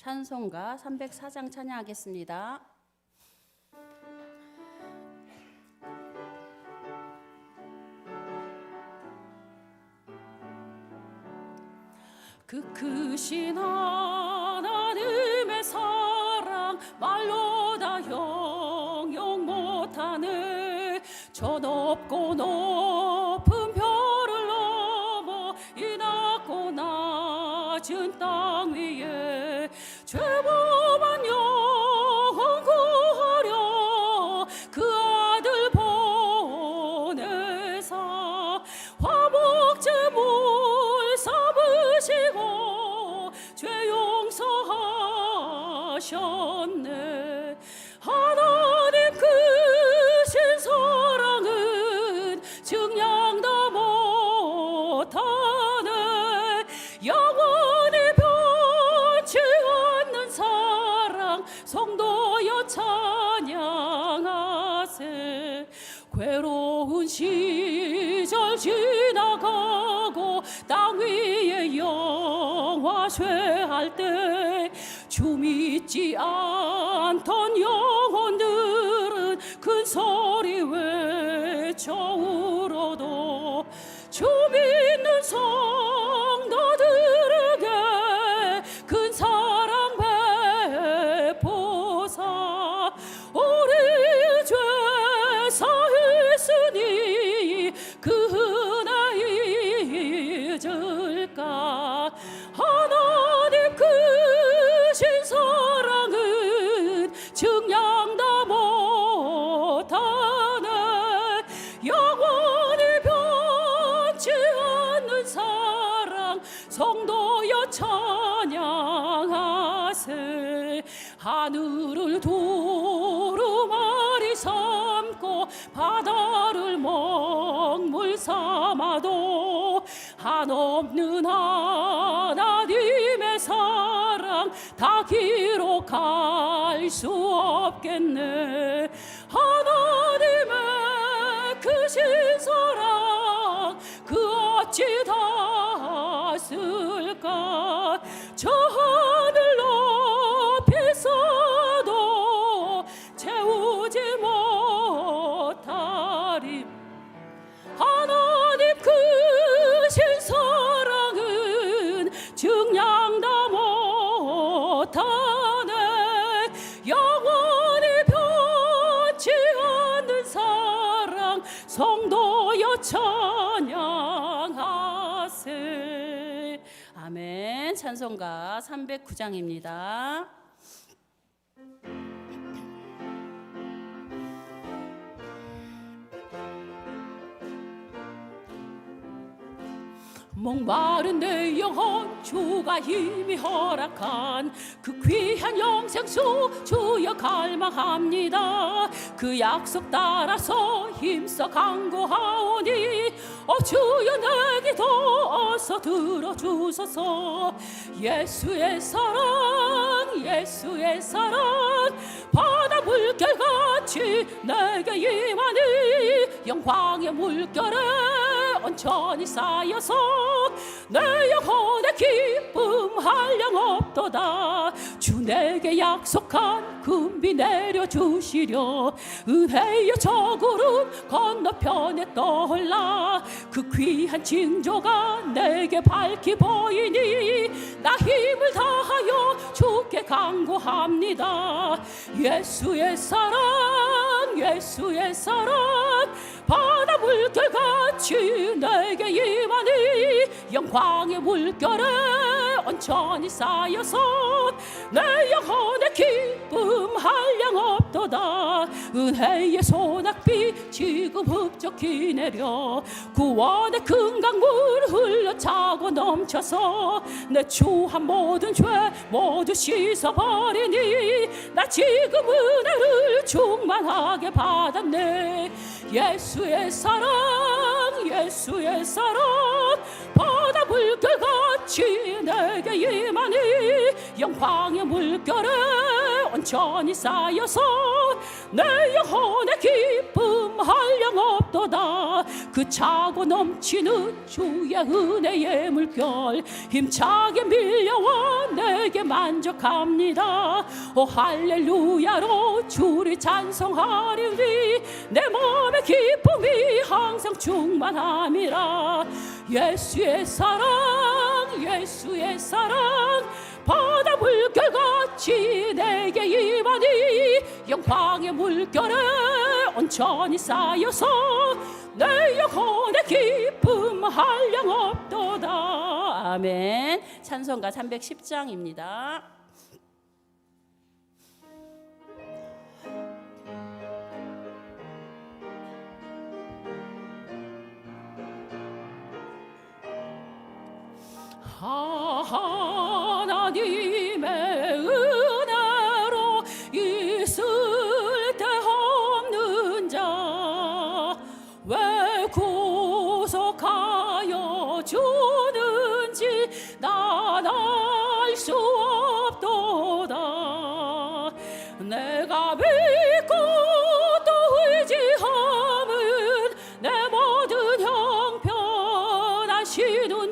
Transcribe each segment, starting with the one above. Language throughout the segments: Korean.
찬송가 304장 찬양하겠습니다. 그 크신 하나님의 사랑 말로 다 형용 못하네 저 높고 높 하셨네. 하나님 크신 사랑은 증량도 못하네. 영원히 변치 않는 사랑 성도여 찬양하세. 괴로운 시절 지나가고 땅 위에 영화 쇠할 때주 믿지 않던 영혼들은 큰 소리 외쳐 울어도 주 믿는 성도들에게 큰 사랑 베푸사 우리 죄 사했으니 성도여 찬양하세. 하늘을 두루마리 삼고 바다를 먹물 삼아도 한없는 하나님의 사랑 다 기록할 수 없겠네. 하나님의 크신 사랑 그 어찌 다 쓸까 찬송가 309장입니다. 목마른 내 영혼 주가 힘이 허락한 그 귀한 영생수 주여 갈망합니다. 그 약속 따라서 힘써 강구하오니 어 주여 내 기도 어서 들어주소서. 예수의 사랑 예수의 사랑. 바다 물결같이 내게 임하니 영광의 물결에 온천히 쌓여서 내 영혼의 기쁨 한량 없도다. 주 내게 약속한 금비 내려주시려. 은혜여 저 구름 건너편에 떠올라. 그 귀한 징조가 내게 밝히 보이니 나 힘을 다하여 주께 강구합니다. 예수의 사랑 예수의 사랑 바다 물결같이 내게 임하니 영광의 물결에 온천히 쌓여서 내 영혼의 기쁨 한량 없 도다. 은혜의 소낙비 지금 흡족히 내려 구원의 큰 강물 흘러차고 넘쳐서 내 추한 모든 죄 모두 씻어버리니 나 지금 은혜를 충만하게 받았네. 예수의 사랑 예수의 사랑 바다 물결같이 내게 임하니 영광의 물결에 온천히 쌓여서 내 영혼의 기쁨 한량 없도다. 그 차고 넘치는 주의 은혜의 물결 힘차게 밀려와 내 내게 만족합니다. 오 할렐루야로 주를 찬송하리니 내 마음의 기쁨이 항상 충만함이라. 예수의 사랑 예수의 사랑 바다 물결같이 내게 임하니 영광의 물결에 온천히 쌓여서 내 영혼의 기쁨 한량 없도다. 아멘. 찬송가 310장입니다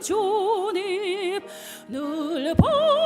주님 늘보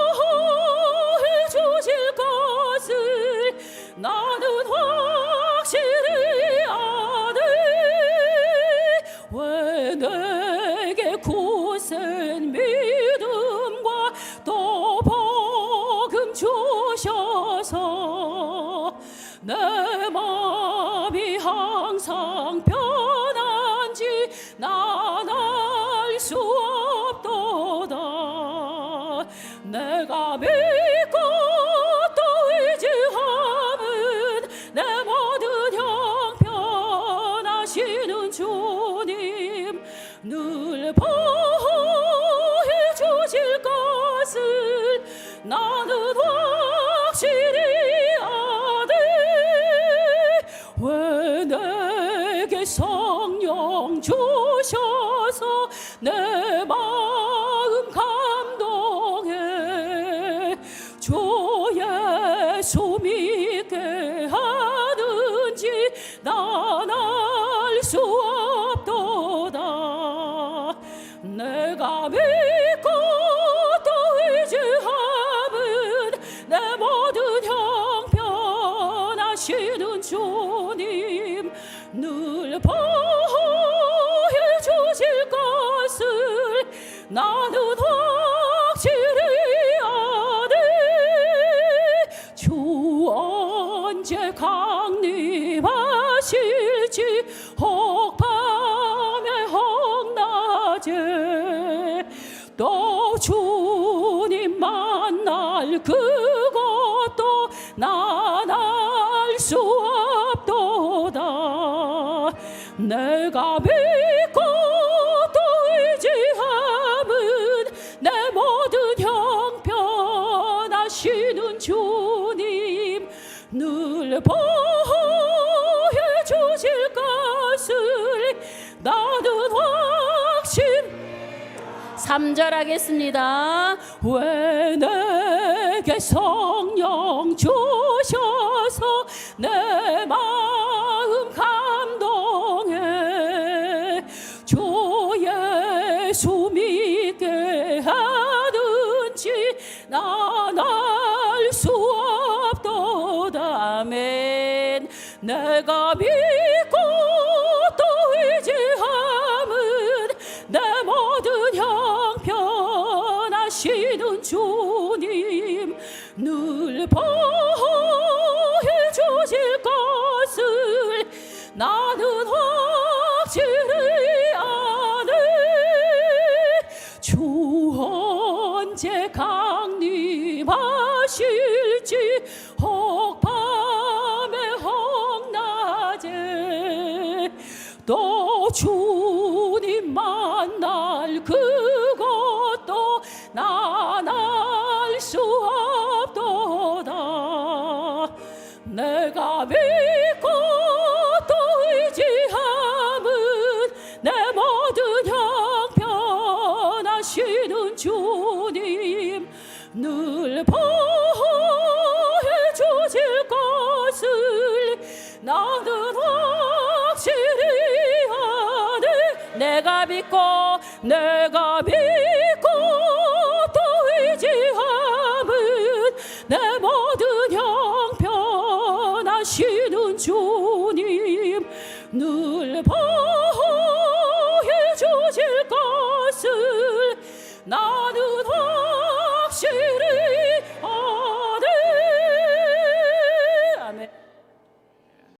성령 주셔서 내 마음 감동해 주 예수 믿게 하는지 난 알 수 없도다. 내가 믿 내가 믿고 또 의지함은 내 모든 형편하시는 주님 늘 보호해 주실 것을 나는 확신 3절 하겠습니다. 왜 내게 성령 주 난알수 없도다. 아멘. 내가 믿 또 주님 만날 그것도 난알수 없도다. 내가 믿고 또 의지함은 내 모든 형편하시는 주님. 늘 보 내가 믿고 또 의지함은 내 몸.